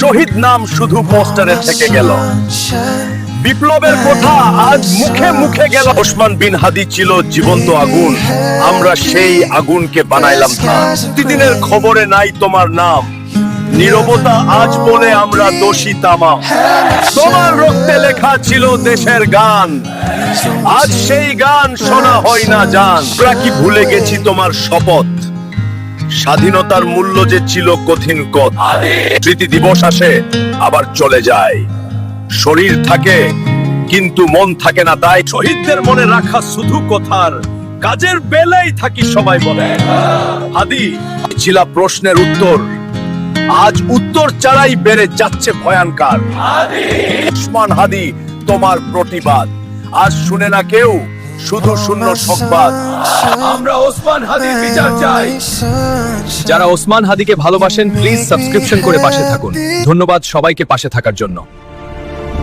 শহীদ নাম শুধু পোস্টারে থেকে গেল। বিপ্লবের কথা আজ মুখে মুখে গেল। ওসমান বিন হাদি ছিল জীবন্ত আগুন। আমরা সেই আগুনকে বানাইলাম প্রতিদিনের খবরে নাই তোমার নাম। নীরবতা আজ বলে আমরা দোষী তামা তোমার রক্তে লেখা ছিল দেশের গান। আজ সেই গান শোনা হয় না জান। আমরা কি ভুলে গেছি তোমার শপথ? স্বাধীনতার মূল্য যে ছিল কঠিন কত স্মৃতি দিবস আসে, আবার চলে যায়। শরীর থাকে, কিন্তু মন থাকে না তাই। শহীদদের মনে রাখা শুধু কথার কাজের বেলাই থাকি সবাই বলে। আদি ছিল প্রশ্নের উত্তর। আজ উত্তর চারাই বেড়ে যাচ্ছে ভয়ানকার উসমান হাদি, তোমার প্রতিবাদ। আজ শুনে না কেউ শুধু শূন্য সংবাদ। আমরা ওসমান হাদির বিচার চাই। যারা ওসমান হাদিকে ভালোবাসেন প্লিজ সাবস্ক্রিপশন করে পাশে থাকুন। ধন্যবাদ সবাইকে পাশে থাকার জন্য।